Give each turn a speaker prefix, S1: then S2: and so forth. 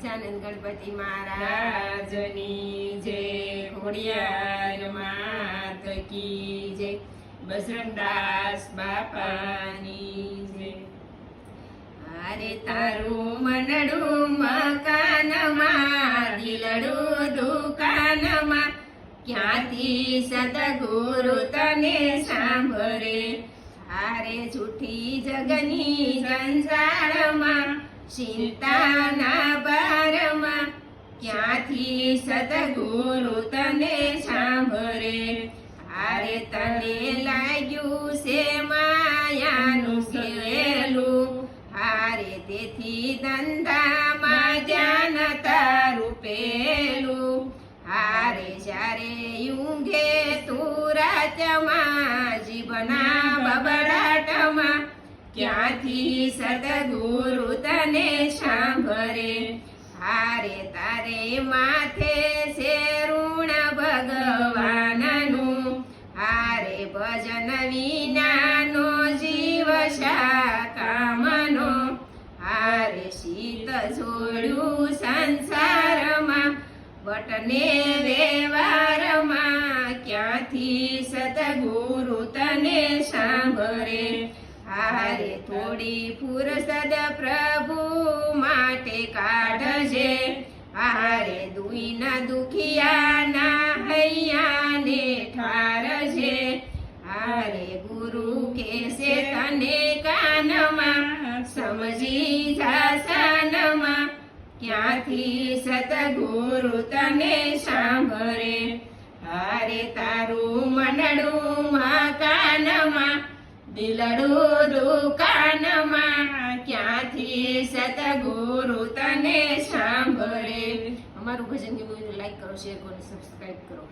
S1: ગજાનંદ ગણપતિ મહારાજ
S2: રાજની જય. ખોડિયાર માત કી જય. બજરંગદાસ બાપાની જય.
S1: અરે તારું મનડું મકાનમાં, દિલડું દુકાનમાં, ક્યાંથી સદગુરુ તને સાંભળે? હારે જૂઠી જગની જંજાળમાં ચિંતાના બારમાં ક્યાંથી સદગુરુ તને સાંભળે? આરે તને લાગ્યું છે માયાનું સેવેલું હારે તેથી ધંધામાં ધ્યાન તારું પેલું હારે જ્યારે ઊંઘે તું રાતમાં જીવના બબડાટમાં ક્યાંથી સદગુરુ તને સાંભળે? હારે તારે માથે છે ઋણ ભગવાનનું. હારે ભજન વિનાનો જીવ શાકામનો. હારે શીત જોડ્યું સંસારમાં બટને વ્યવહારમાં. ક્યાંથી સતગુરુ તને સાંભળે? હારે થોડી ફુરસદ પ્રભુ માટે કાઢજે. હારે દુઈના દુખિયાના હૈયાને ઠારજે. હારે ગુરુ કેસે તને કાનમાં? સમજી જાસનમાં ક્યાંથી સતગુરુ તને સાંભળે? હારે તારું મનડું દિલડું દુકાનમાં ક્યાંથી સતગુરુ તને સાંભળે? અમારું ભજન ગીત લાઈક કરો શેર કરો સબસ્ક્રાઈબ કરો.